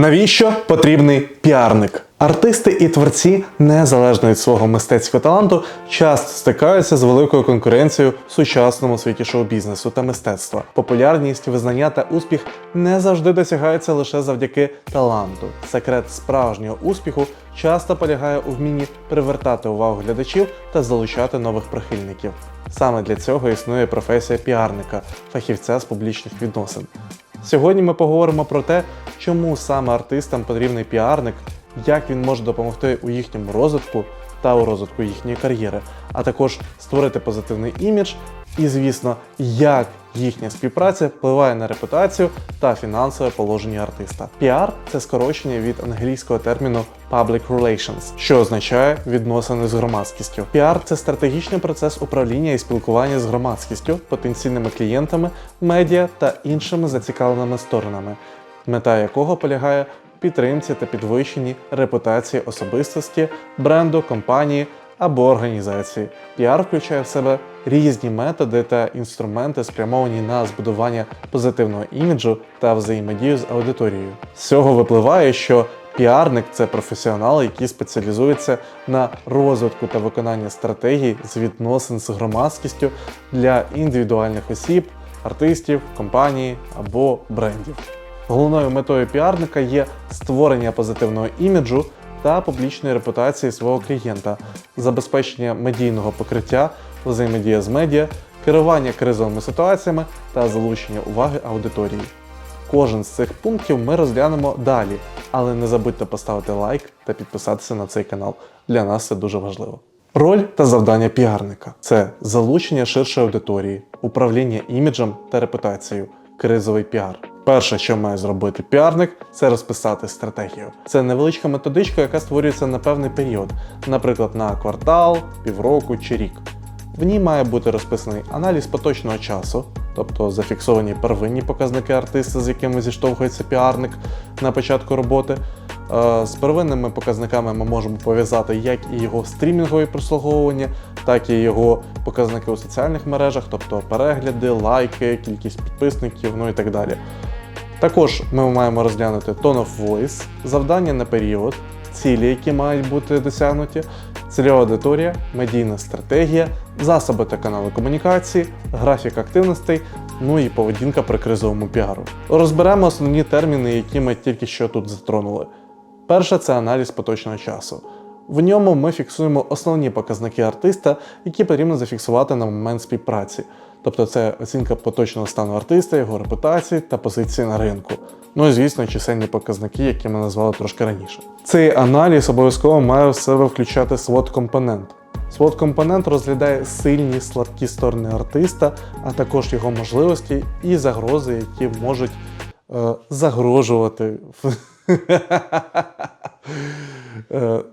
Навіщо потрібний піарник? Артисти і творці, незалежно від свого мистецького таланту, часто стикаються з великою конкуренцією в сучасному світі шоу-бізнесу та мистецтва. Популярність, визнання та успіх не завжди досягаються лише завдяки таланту. Секрет справжнього успіху часто полягає у вмінні привертати увагу глядачів та залучати нових прихильників. Саме для цього існує професія піарника, фахівця з публічних відносин. Сьогодні ми поговоримо про те, чому саме артистам потрібний піарник, як він може допомогти у їхньому розвитку та у розвитку їхньої кар'єри, а також створити позитивний імідж і, звісно, як їхня співпраця впливає на репутацію та фінансове положення артиста. Піар це скорочення від англійського терміну Public Relations, що означає відносини з громадськістю. Піар це стратегічний процес управління і спілкування з громадськістю, потенційними клієнтами, медіа та іншими зацікавленими сторонами, мета якого полягає в підтримці та підвищенні репутації особистості, бренду, компанії або організації. Піар включає в себе різні методи та інструменти, спрямовані на збудування позитивного іміджу та взаємодію з аудиторією. З цього випливає, що піарник це професіонал, який спеціалізується на розвитку та виконанні стратегій з відносин з громадськістю для індивідуальних осіб, артистів, компаній або брендів. Головною метою піарника є створення позитивного іміджу та публічної репутації свого клієнта, забезпечення медійного покриття, взаємодія з медіа, керування кризовими ситуаціями та залучення уваги аудиторії. Кожен з цих пунктів ми розглянемо далі, але не забудьте поставити лайк та підписатися на цей канал. Для нас це дуже важливо. Роль та завдання піарника це залучення ширшої аудиторії, управління іміджем та репутацією, кризовий піар. Перше, що має зробити піарник, це розписати стратегію. Це невеличка методичка, яка створюється на певний період, наприклад, на квартал, півроку чи рік. В ній має бути розписаний аналіз поточного часу, тобто зафіксовані первинні показники артиста, з якими зіштовхується піарник на початку роботи. Е, З первинними показниками ми можемо пов'язати як і його стрімінгові прослуговування, так і його показники у соціальних мережах, тобто перегляди, лайки, кількість підписників, ну і так далі. Також ми маємо розглянути tone of voice, завдання на період, цілі, які мають бути досягнуті, цільова аудиторія, медійна стратегія, засоби та канали комунікації, графік активностей, ну і поведінка при кризовому піару. Розберемо основні терміни, які ми тільки що тут затронули. Перше це аналіз поточного часу. В ньому ми фіксуємо основні показники артиста, які потрібно зафіксувати на момент співпраці. Тобто це оцінка поточного стану артиста, його репутації та позиції на ринку. Ну і звісно, чисельні показники, які ми назвали трошки раніше. Цей аналіз обов'язково має в себе включати swot компонент swot компонент розглядає сильні слабкі сторони артиста, а також його можливості і загрози, які можуть е, загрожувати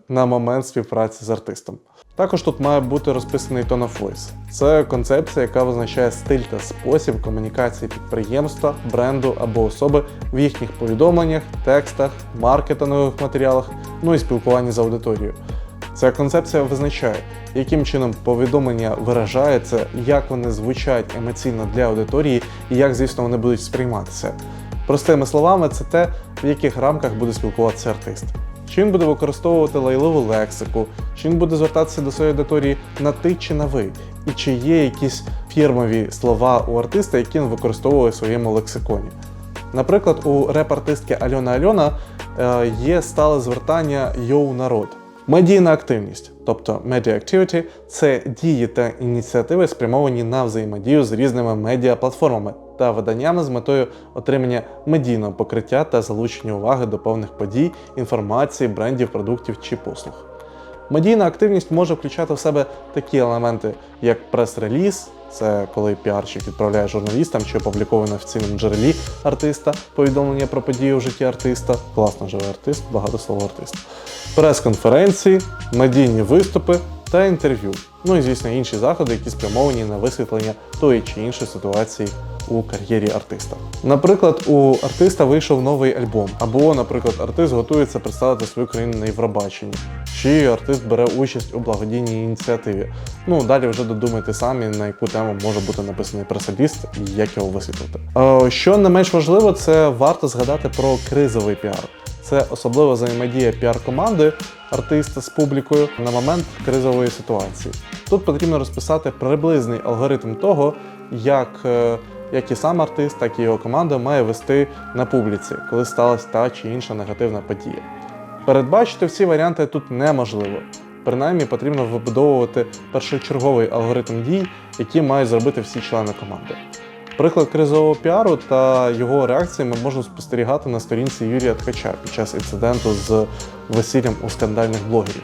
на момент співпраці з артистом. Також тут має бути розписаний tone of voice. Це концепція, яка визначає стиль та спосіб комунікації підприємства, бренду або особи в їхніх повідомленнях, текстах, маркетингових матеріалах, ну і спілкуванні з аудиторією. Ця концепція визначає, яким чином повідомлення виражаються, як вони звучать емоційно для аудиторії і як, звісно, вони будуть сприйматися. Простими словами, це те, в яких рамках буде спілкуватися артист. Чи він буде використовувати лайливу лексику, чи він буде звертатися до своєї аудиторії на ти чи на ви, і чи є якісь фірмові слова у артиста, які він використовує в своєму лексиконі. Наприклад, у реп-артистки Альона Альона е, є стале звертання Йоу народ. Медійна активність, тобто media activity, це дії та ініціативи, спрямовані на взаємодію з різними медіаплатформами та виданнями з метою отримання медійного покриття та залучення уваги до певних подій, інформації, брендів, продуктів чи послуг. Медійна активність може включати в себе такі елементи, як прес-реліз, це коли піарщик відправляє журналістам чи опубліковує на офіційному джерелі артиста повідомлення про події в житті артиста, класно живе артист, багато слова артист, прес-конференції, медійні виступи та інтерв'ю. Ну і звісно інші заходи, які спрямовані на висвітлення тої чи іншої ситуації у кар'єрі артиста. Наприклад, у артиста вийшов новий альбом, або, наприклад, артист готується представити свою країну на Євробаченні, чи артист бере участь у благодійній ініціативі. Ну далі вже додумайте самі, на яку тему може бути написаний пресаліст і як його висвітлити. Е, Що не менш важливо, це варто згадати про кризовий піар. це особлива взаємодія піар-команди артиста з публікою на момент кризової ситуації. Тут потрібно розписати приблизний алгоритм того, як, як і сам артист, так і його команда має вести на публіці, коли сталася та чи інша негативна подія. Передбачити всі варіанти тут неможливо. Принаймні потрібно вибудовувати першочерговий алгоритм дій, які мають зробити всі члени команди. Приклад кризового піару та його реакції ми можемо спостерігати на сторінці Юрія Ткача під час інциденту з весіллям у скандальних блогерів.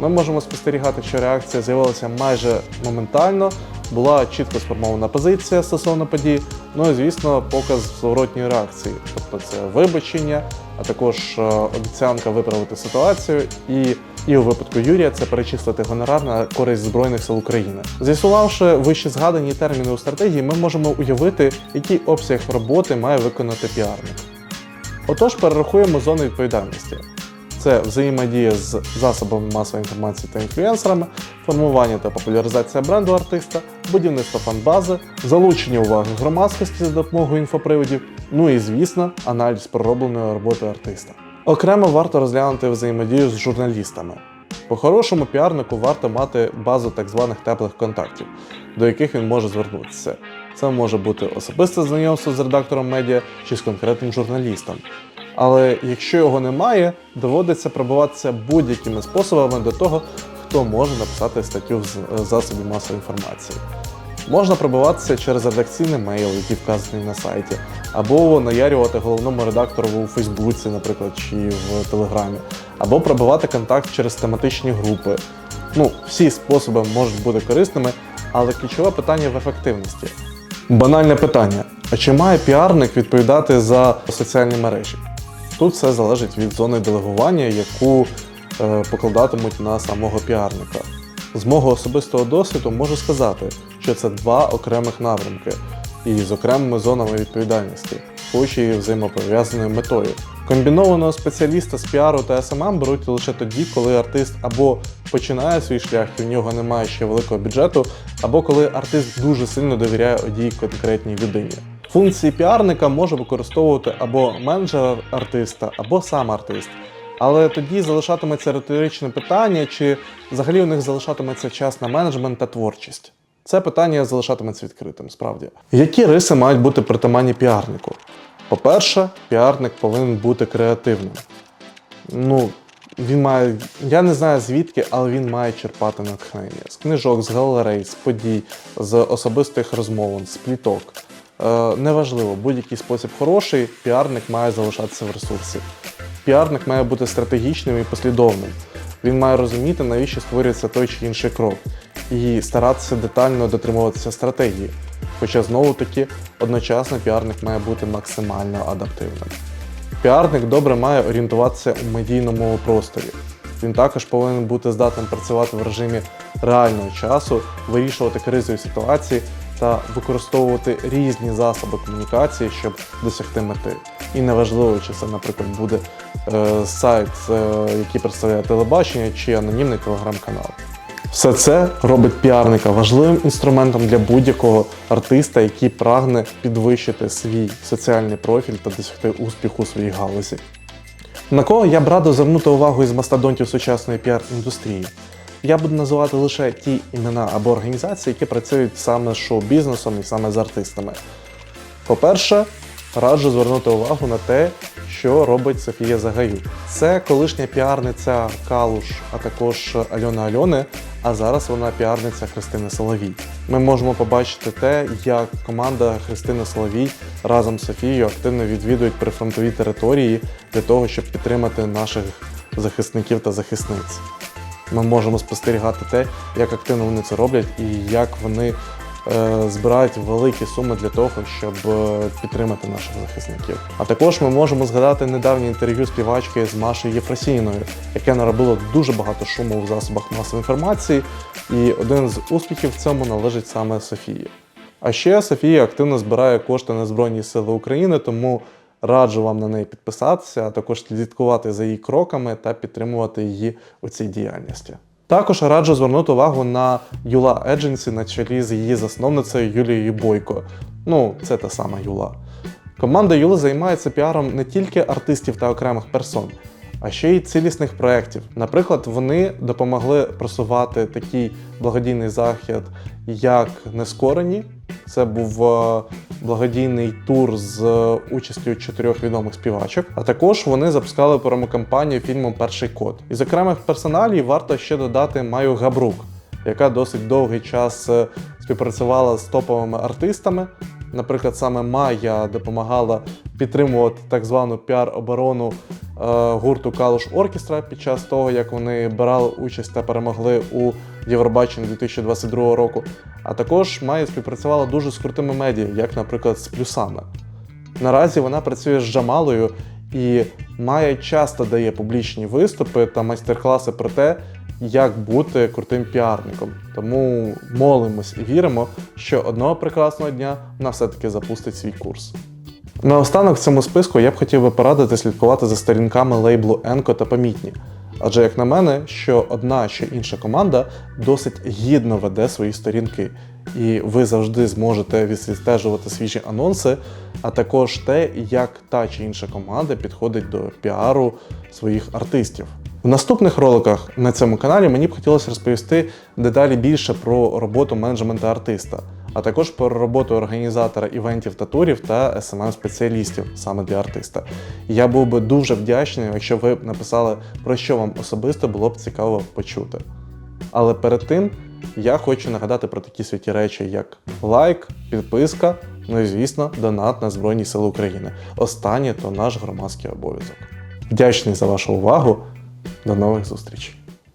Ми можемо спостерігати, що реакція з'явилася майже моментально, була чітко сформована позиція стосовно подій, ну і звісно, показ зворотньої реакції, тобто це вибачення, а також е, обіцянка виправити ситуацію і. І у випадку Юрія це перечислити гонорар на користь Збройних сил України. З'ясувавши вище згадані терміни у стратегії, ми можемо уявити, який обсяг роботи має виконати піарник. Отож, перерахуємо зони відповідальності. Це взаємодія з засобами масової інформації та інфлюенсерами, формування та популяризація бренду артиста, будівництво фанбази, залучення уваги громадськості за допомогою інфоприводів, ну і звісно, аналіз проробленої роботи артиста. Окремо варто розглянути взаємодію з журналістами. По-хорошому піарнику варто мати базу так званих теплих контактів, до яких він може звернутися. Це може бути особисте знайомство з редактором медіа чи з конкретним журналістом. Але якщо його немає, доводиться пробиватися будь-якими способами до того, хто може написати статтю в засобі масової інформації. Можна пробиватися через редакційний мейл, який вказаний на сайті, або наярювати головному редактору у Фейсбуці, наприклад, чи в Телеграмі, або пробивати контакт через тематичні групи. Ну, всі способи можуть бути корисними, але ключове питання в ефективності. Банальне питання: а чи має піарник відповідати за соціальні мережі? Тут все залежить від зони делегування, яку е, покладатимуть на самого піарника. З мого особистого досвіду можу сказати, що це два окремих напрямки і з окремими зонами відповідальності, хоч і взаємопов'язаною метою. Комбінованого спеціаліста з піару та СММ беруть лише тоді, коли артист або починає свій шлях, і в нього немає ще великого бюджету, або коли артист дуже сильно довіряє одній конкретній людині. Функції піарника може використовувати або менеджер артиста, або сам артист. Але тоді залишатиметься риторичне питання, чи взагалі у них залишатиметься час на менеджмент та творчість. Це питання залишатиметься відкритим, справді. Які риси мають бути притаманні піарнику? По-перше, піарник повинен бути креативним. Ну, він має, я не знаю звідки, але він має черпати натхнення з книжок, з галерей, з подій, з особистих розмовин, з пліток. Е, неважливо, будь-який спосіб хороший, піарник має залишатися в ресурсі. Піарник має бути стратегічним і послідовним. Він має розуміти, навіщо створюється той чи інший крок, і старатися детально дотримуватися стратегії. Хоча знову таки одночасно піарник має бути максимально адаптивним. Піарник добре має орієнтуватися у медійному просторі. Він також повинен бути здатним працювати в режимі реального часу, вирішувати кризові ситуації та використовувати різні засоби комунікації, щоб досягти мети. І неважливо, чи це, наприклад, буде е, сайт, е, який представляє телебачення, чи анонімний телеграм-канал. Все це робить піарника важливим інструментом для будь-якого артиста, який прагне підвищити свій соціальний профіль та досягти успіху у своїй галузі. На кого я б радив звернути увагу із мастодонтів сучасної піар-індустрії? Я буду називати лише ті імена або організації, які працюють саме з шоу-бізнесом і саме з артистами. По-перше, раджу звернути увагу на те, що робить Софія Загаюк. Це колишня піарниця Калуш, а також Альона Альони, а зараз вона піарниця Христини Соловій. Ми можемо побачити те, як команда Христини Соловій разом з Софією активно відвідують прифронтові території для того, щоб підтримати наших захисників та захисниць. Ми можемо спостерігати те, як активно вони це роблять і як вони е, збирають великі суми для того, щоб е, підтримати наших захисників. А також ми можемо згадати недавнє інтерв'ю співачки з Машею Єфросініною, яке наробило дуже багато шуму в засобах масової інформації, і один з успіхів в цьому належить саме Софії. А ще Софія активно збирає кошти на Збройні Сили України, тому раджу вам на неї підписатися, а також слідкувати за її кроками та підтримувати її у цій діяльності. Також раджу звернути увагу на Юла Едженсі на чолі з її засновницею Юлією Бойко. Ну, це та сама Юла. Команда Юли займається піаром не тільки артистів та окремих персон, а ще й цілісних проєктів. Наприклад, вони допомогли просувати такий благодійний захід, як Нескорені. Це був е, благодійний тур з е, участю чотирьох відомих співачок. А також вони запускали промокампанію фільму Перший код. Із окремих персоналів варто ще додати Маю Габрук, яка досить довгий час е, співпрацювала з топовими артистами. Наприклад, саме Майя допомагала підтримувати так звану піар-оборону гурту Калуш Оркестра під час того, як вони брали участь та перемогли у Євробаченні 2022 року. А також Майя співпрацювала дуже з крутими медіа, як, наприклад, з плюсами. Наразі вона працює з Джамалою, і Майя часто дає публічні виступи та майстер-класи про те, як бути крутим піарником. Тому молимось і віримо, що одного прекрасного дня вона все-таки запустить свій курс. Наостанок в цьому списку я б хотів би порадити слідкувати за сторінками лейблу Енко та Помітні. Адже, як на мене, що одна що інша команда досить гідно веде свої сторінки, і ви завжди зможете відстежувати свіжі анонси, а також те, як та чи інша команда підходить до піару своїх артистів. В наступних роликах на цьому каналі мені б хотілося розповісти дедалі більше про роботу менеджмента артиста, а також про роботу організатора івентів та турів та smm спеціалістів саме для артиста. Я був би дуже вдячний, якщо ви б написали, про що вам особисто було б цікаво почути. Але перед тим я хочу нагадати про такі святі речі, як лайк, підписка, ну і звісно, донат на Збройні Сили України. Останнє то наш громадський обов'язок. Вдячний за вашу увагу. До нових зустрічей!